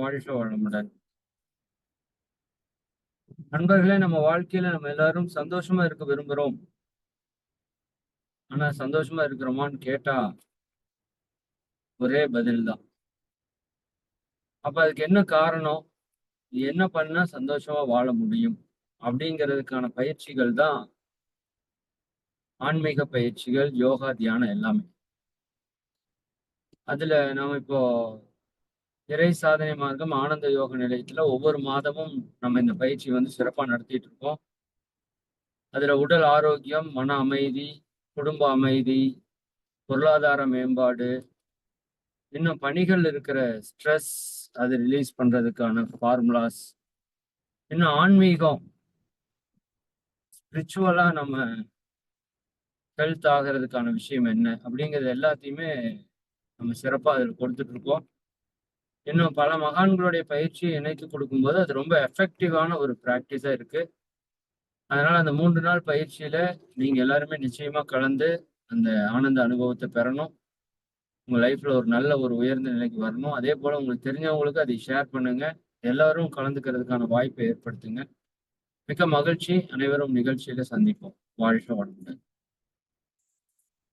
மாடிஷோ வாழ முடியாது நண்பர்களே நம்ம வாழ்க்கையில நம்ம எல்லாரும் சந்தோஷமா இருக்க விரும்புறோம். ஆனா சந்தோஷமா இருக்கிறோமான்னு கேட்டா ஒரே பதில் தான் அப்ப அதுக்கு என்ன காரணம்? என்ன பண்ணா சந்தோஷமா வாழ முடியும்? அப்படிங்கிறதுக்கான பயிற்சிகள் தான் ஆன்மீக பயிற்சிகள் யோகா தியானம் எல்லாமே. அதுல நாம இப்போ இறை சாதனை மார்க்கம் ஆனந்த யோக நிலையத்துல ஒவ்வொரு மாதமும் நம்ம இந்த பயிற்சி வந்து சிறப்பா நடத்திட்டு இருக்கோம். அதுல உடல் ஆரோக்கியம் மன அமைதி குடும்ப அமைதி பொருளாதார மேம்பாடு இன்னும் பணிகள் இருக்கிற ஸ்ட்ரெஸ் அது ரிலீஸ் பண்றதுக்கான ஃபார்முலாஸ் இன்னும் ஆன்மீகம் ஸ்பிரிச்சுவலா நம்ம ஹெல்த் ஆகிறதுக்கான விஷயம் என்ன அப்படிங்கிறது எல்லாத்தையுமே நம்ம சிறப்பாக அதில் கொடுத்துட்ருக்கோம் இன்னும் பல மகான்களுடைய பயிற்சியை இணைத்து கொடுக்கும்போது அது ரொம்ப எஃபெக்டிவான ஒரு ப்ராக்டிஸாக இருக்கு. அதனால அந்த மூன்று நாள் பயிற்சியில நீங்க எல்லாருமே நிச்சயமா கலந்து அந்த ஆனந்த அனுபவத்தை பெறணும். உங்க லைஃப்ல ஒரு நல்ல ஒரு உயர்ந்த நிலைக்கு வரணும். அதே போல உங்களுக்கு தெரிஞ்சவங்களுக்கு அதை ஷேர் பண்ணுங்க. எல்லாரும் கலந்துக்கிறதுக்கான வாய்ப்பை ஏற்படுத்துங்க. மிக்க மகிழ்ச்சி. அனைவரும் நிகழ்ச்சியில சந்திப்போம். வாழ்க வளமுடன்.